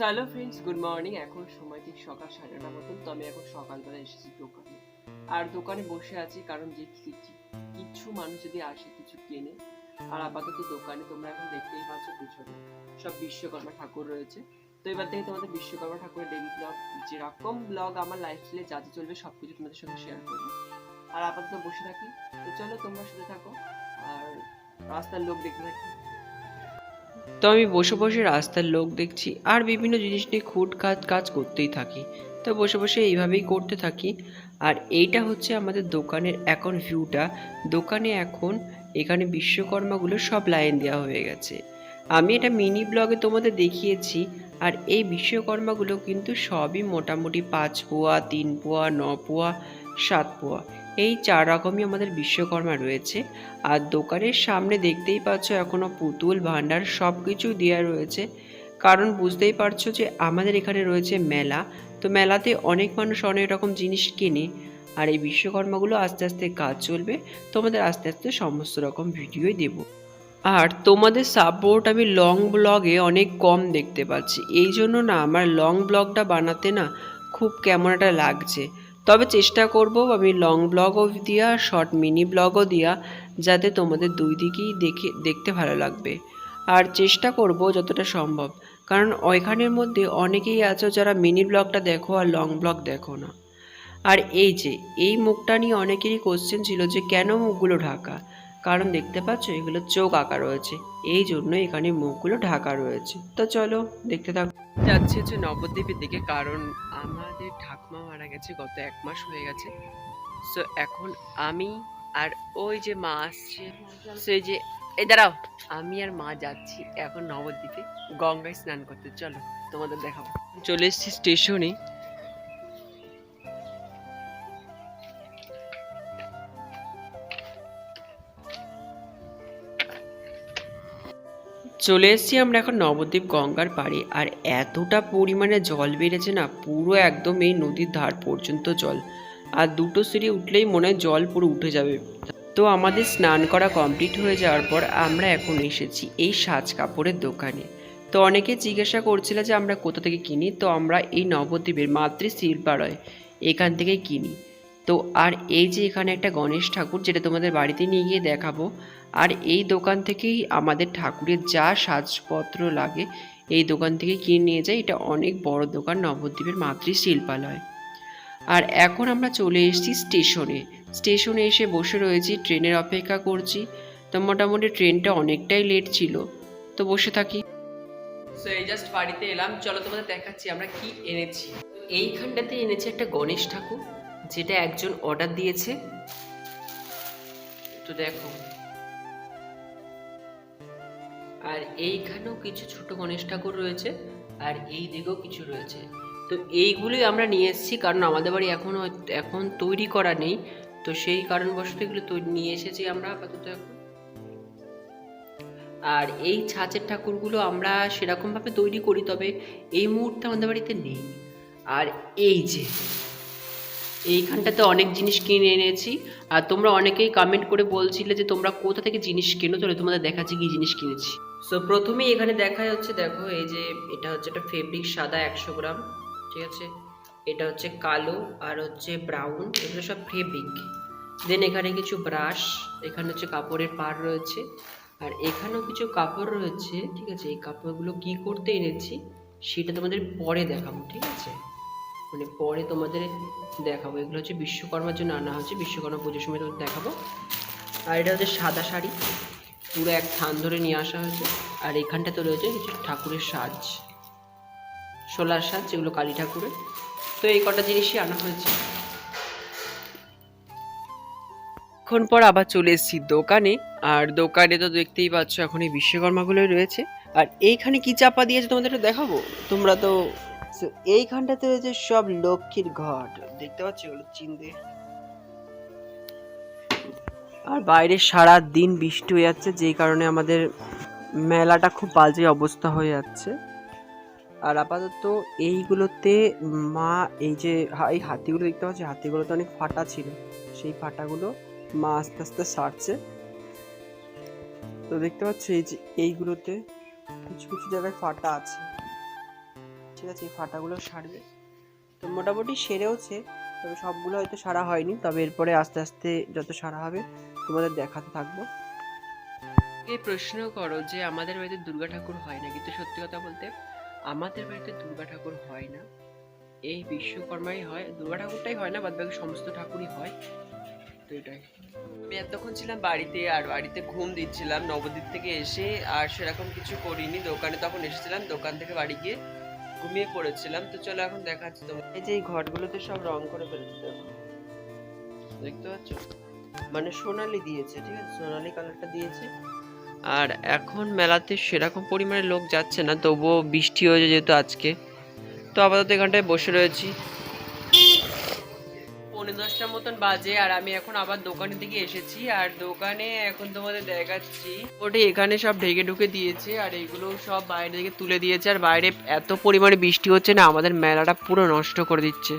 Hello friends good morning এখন সময় ঠিক সকাল সাড়ে নটা মতন, তো আমি এখন সকালবেলা এসেছি দোকানে। আর দোকানে বসে আছি কারণ যে কিছু মানুষ যদি আসে, কিছু কেনে, আর আপাতত দোকানে তোমরা এখন দেখতেই পাচ্ছ পিছনে সব বিশ্বকর্মা ঠাকুর রয়েছে। তো এবার থেকে তোমাদের বিশ্বকর্মা ঠাকুরের ডেলি ব্লগ যেরকম ব্লগ আমার লাইফ লাইফস্টাইলে যাতে চলবে সব কিছু তোমাদের সঙ্গে শেয়ার করব। আর আপাতত বসে থাকি। তো চলো তোমরা সাথে থাকো, আর রাস্তার লোক দেখতে থাকি। তো আমি বসে বসে রাস্তার লোক দেখছি আর বিভিন্ন জিনিস নিয়ে খুট কাজ কাজ করতেই থাকি। তো বসে বসে এইভাবেই করতে থাকি। আর এইটা হচ্ছে আমাদের দোকানের এখন ভিউটা দোকানে এখন এখানে বিশ্বকর্মাগুলো সব লাইন দেওয়া হয়ে গেছে। আমি এটা মিনি ব্লগে তোমাদের দেখিয়েছি। আর এই বিশ্বকর্মাগুলো কিন্তু সবই মোটামুটি পাঁচ পোয়া, তিন পোয়া, ন পোয়া, সাত পোয়া। এই চার রকমই আমাদের বিশ্বকর্মা রয়েছে। আর দোকানের সামনে দেখতেই পাচ্ছ এখনও পুতুল ভাণ্ডার সব কিছু দেওয়া রয়েছে। কারণ বুঝতেই পারছ যে আমাদের এখানে রয়েছে মেলা। তো মেলাতে অনেক মানুষ অনেক রকম জিনিস কেনে। আর এই বিশ্বকর্মাগুলো আস্তে আস্তে কাজ চলবে। তোমাদের আস্তে আস্তে সমস্ত রকম ভিডিওই দেব। আর তোমাদের সাপোর্ট আমি লং ব্লগে অনেক কম দেখতে পাচ্ছি। এই জন্য না, আমার লং ব্লগটা বানাতে না খুব কেমন একটা লাগছে। তবে চেষ্টা করব আমি লং ব্লগও দিয়া শর্ট মিনি ব্লগও দিয়া, যাতে তোমাদের দুই দিকেই দেখে, দেখতে ভালো লাগবে। আর চেষ্টা করব যতটা সম্ভব, কারণ ওইখানের মধ্যে অনেকেই আছো যারা মিনি ব্লগটা দেখো আর লং ব্লগ দেখো না। আর এই যে, এই মুখটা নিয়ে অনেকেরই কোশ্চেন ছিল যে কেন মুখগুলো ঢাকা? কারণ দেখতে পাচ্ছ, এগুলো চোখ আঁকা রয়েছে। এই জন্য এখানে মুখগুলো ঢাকা রয়েছে। তো চলো, দেখতে থাকো। যাচ্ছে হচ্ছে নবদ্বীপের দিকে, কারণ আমাদের ঠাকুমা মারা গেছে, গত এক মাস হয়ে গেছে। সো এখন আমি আর ওই যে মা আসছে, সেই যে, এই দাঁড়াও, আমি আর মা যাচ্ছি এখন নবদ্বীপে গঙ্গায় স্নান করতে। চলো, তোমাদের দেখাবো। চলে এসেছি স্টেশনে। চলে এসেছি আমরা এখন নবদ্বীপ গঙ্গার পাড়ে। আর এতটা পরিমাণে জল বেড়েছে না, পুরো একদম এই নদীর ধার পর্যন্ত জল। আর দুটো সিঁড়ি উঠলেই মনে হয় জল পুরো উঠে যাবে। তো আমাদের স্নান করা কমপ্লিট হয়ে যাওয়ার পর আমরা এখন এসেছি এই সাজ কাপড়ের দোকানে। তো অনেকে জিজ্ঞাসা করছিল যে আমরা কোথা থেকে কিনি? তো আমরা এই নবদ্বীপের মাতৃ শিল্পালয় এখান থেকে কিনি। তো আর এই যে এখানে একটা গণেশ ঠাকুর, যেটা তোমাদের বাড়িতে নিয়ে গিয়ে দেখাবো আর এই দোকান থেকেই আমাদের ঠাকুরের যা সাজপত্র লাগে, এই দোকান থেকে কিনে নিয়ে যাই। এটা অনেক বড় দোকান, নবদ্বীপের মাতৃ শিল্পালয় আর এখন আমরা চলে এসেছি স্টেশনে। স্টেশনে এসে বসে রয়েছি, ট্রেনের অপেক্ষা করছি। তো মোটামুটি ট্রেনটা অনেকটাই লেট ছিল। তো বসে থাকি। সো এই জাস্ট বাড়িতে এলাম। চলো তোমাদের দেখাচ্ছি আমরা কি এনেছি। এইখানটাতে এনেছি একটা গণেশ ঠাকুর, যেটা একজন অর্ডার দিয়েছে। তো দেখো আর এইখানেও কিছু ছোট গণেশ ঠাকুর রয়েছে আর এই দিকেও কিছু রয়েছে। তো এইগুলোই আমরা নিয়ে এসেছি কারণ আমাদের বাড়ি এখনও এখন তৈরি করা নেই। তো সেই কারণবশত এগুলো তৈরি নিয়ে এসেছি আমরা আপাতত। এখন আর এই ছাঁচের ঠাকুরগুলো আমরা সেরকমভাবে তৈরি করি, তবে এই মুহূর্তে আমাদের বাড়িতে নেই। আর এই যে এইখানটাতে অনেক জিনিস কিনে এনেছি। আর তোমরা অনেকেই কমেন্ট করে বলছিলে যে তোমরা কোথা থেকে জিনিস কেনো? চলে তোমাদের দেখাচ্ছি কি জিনিস কিনেছি। সো প্রথমেই এখানে দেখা যাচ্ছে দেখো, এই যে এটা হচ্ছে একটা ফেব্রিক সাদা একশো গ্রাম, ঠিক আছে? এটা হচ্ছে কালো আর হচ্ছে ব্রাউন এগুলো সব ফেব্রিক দেন এখানে কিছু ব্রাশ এখানে হচ্ছে কাপড়ের পাড় রয়েছে। আর এখানেও কিছু কাপড় রয়েছে, ঠিক আছে? এই কাপড়গুলো কি করতে এনেছি, সেটা তোমাদের পরে দেখাবো, ঠিক আছে? মানে পরে তোমাদের দেখাবো। এগুলো হচ্ছে বিশ্বকর্মার জন্য আনা হচ্ছে বিশ্বকর্মা পুজোর সময় তোমাদের দেখাবো। আর এটা হচ্ছে সাদা শাড়ি। পুরো এক থান ধরে নিয়ে আসা হয়েছে। আর এখানটা এখানটাতে রয়েছে কিছু ঠাকুরের সাজ। সোলার সাজ, যেগুলো কালী ঠাকুরের। তো এই কটা জিনিসই আনা হয়েছে। এখন পর আবার চলে এসেছি দোকানে। আর দোকানে তো দেখতেই পাচ্ছ, এখন এই বিশ্বকর্মাগুলোই রয়েছে। আর এইখানে কি চাপা দিয়েছে তোমাদের দেখাবো? তোমরা তো So, এইখানটাতে রয়েছে সব লক্ষ্মীর ঘট। দেখতে পাচ্ছ এগুলো চিনতে আর বাইরে সারা দিন বৃষ্টি হয়ে যাচ্ছে যেই কারণে আমাদের মেলাটা খুব বাজে অবস্থা হয়ে যাচ্ছে। আর আপাতত এইগুলোতে মা এই যে এই হাতিগুলো দেখতে পাচ্ছি হাতিগুলোতে অনেক ফাটা ছিল। সেই ফাটাগুলো মা আস্তে আস্তে সারছে। তো দেখতে পাচ্ছ এই যে এইগুলোতে কিছু কিছু জায়গায় ফাটা আছে। ঠিক আছে, এই ফাটাগুলো সারবে। তো মোটামুটি সেরেওছে, তবে সবগুলো হয়তো সারা হয়নি, তবে এরপরে আস্তে আস্তে যত সারা হবে, তোমাদের দেখাতে থাকব। এই প্রশ্ন করো যে আমাদের বাড়িতে দুর্গা ঠাকুর হয় না কিন্তু সত্যি কথা বলতে, আমাদের বাড়িতে দুর্গা ঠাকুর হয় না। এই বিশ্বকর্মাই হয়, দুর্গা ঠাকুরটাই হয় না বাদ বাকি সমস্ত ঠাকুরই হয়। তো এটাই। আমি এতক্ষণ ছিলাম বাড়িতে, আর বাড়িতে ঘুম দিচ্ছিলাম, নবদ্বীপ থেকে এসে আর সেরকম কিছু করিনি। দোকানে তখন এসেছিলাম, দোকান থেকে বাড়ি গিয়ে ঘুমিয়ে পড়েছিলাম। তো চলো এখন দেখাচ্ছি তোমার এই যে এই ঘটগুলোতে সব রং করে ফেলেছি দেখো। দেখতে পাচ্ছ? মানে সোনালি দিয়েছে, ঠিক আছে? সোনালি কালারটা দিয়েছে। আর এখন মেলাতে সেরকম পরিমাণে লোক যাচ্ছে না, তবুও বৃষ্টি হয়েছে যেহেতু আজকে। তো আপাতত এখানটায় বসে রয়েছি। পৌনে দশটার মতন বাজে আর আমি এখন আবার দোকানের দিকে এসেছি আর দোকানে এখন তোমাদের দেখাচ্ছি। ওটি এখানে সব ঢেকে ঢুকে দিয়েছে আর এগুলো সব বাইরে থেকে তুলে দিয়েছে আর বাইরে এত পরিমাণে বৃষ্টি হচ্ছে না, আমাদের মেলাটা পুরো নষ্ট করে দিচ্ছে।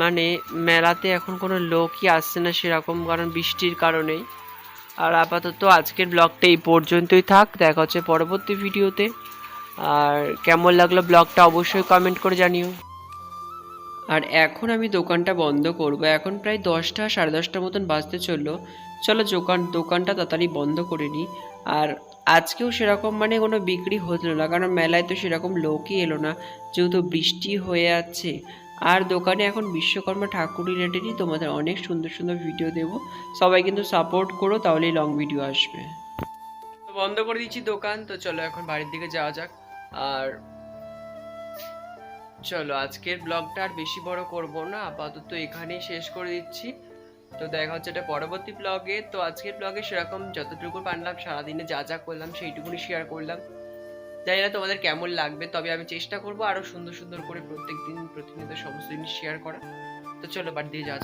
মানে মেলাতে এখন কোনো লোকই আসছে না সেরকম কারণ বৃষ্টির কারণেই। আর আপাতত আজকের ব্লগটা এই পর্যন্তই থাক, দেখা হচ্ছে পরবর্তী ভিডিওতে। আর কেমন লাগল ব্লগটা অবশ্যই কমেন্ট করে জানিও। আর এখন আমি দোকানটা বন্ধ করব। এখন প্রায় দশটা, সাড়ে দশটার মতন বাজতে চলল। চলো দোকান, দোকানটা তাড়াতাড়ি বন্ধ করে নিই। আর আজকেও সেরকম মানে কোনো বিক্রি হতো না, কারণ মেলায় তো সেরকম লোকই এলো না, যেহেতু বৃষ্টি হয়ে আছে। আর দোকানে এখন বিশ্বকর্মা ঠাকুর রিলেটেডই তোমাদের অনেক সুন্দর সুন্দর ভিডিও দেবো। সবাই কিন্তু সাপোর্ট করো, তাহলেই লং ভিডিও আসবে। তো বন্ধ করে দিচ্ছি দোকান, তো চলো এখন বাড়ির দিকে যাওয়া যাক। আর চলো, আজকের ব্লগটা আর বেশি বড় করব না, আপাতত এখানেই শেষ করে দিচ্ছি। তো দেখা হচ্ছে এটা পরবর্তী ব্লগে তো আজকের ব্লগে সেরকম যতটুকু পারলাম, সারাদিনে যা যা করলাম সেইটুকুনি শেয়ার করলাম। জানি না তোমাদের কেমন লাগবে, তবে আমি চেষ্টা করব আরও সুন্দর সুন্দর করে প্রত্যেকদিন প্রতিনিয়ত সমস্ত জিনিস শেয়ার করা তো চলো, বাড়ি দিয়ে যাক।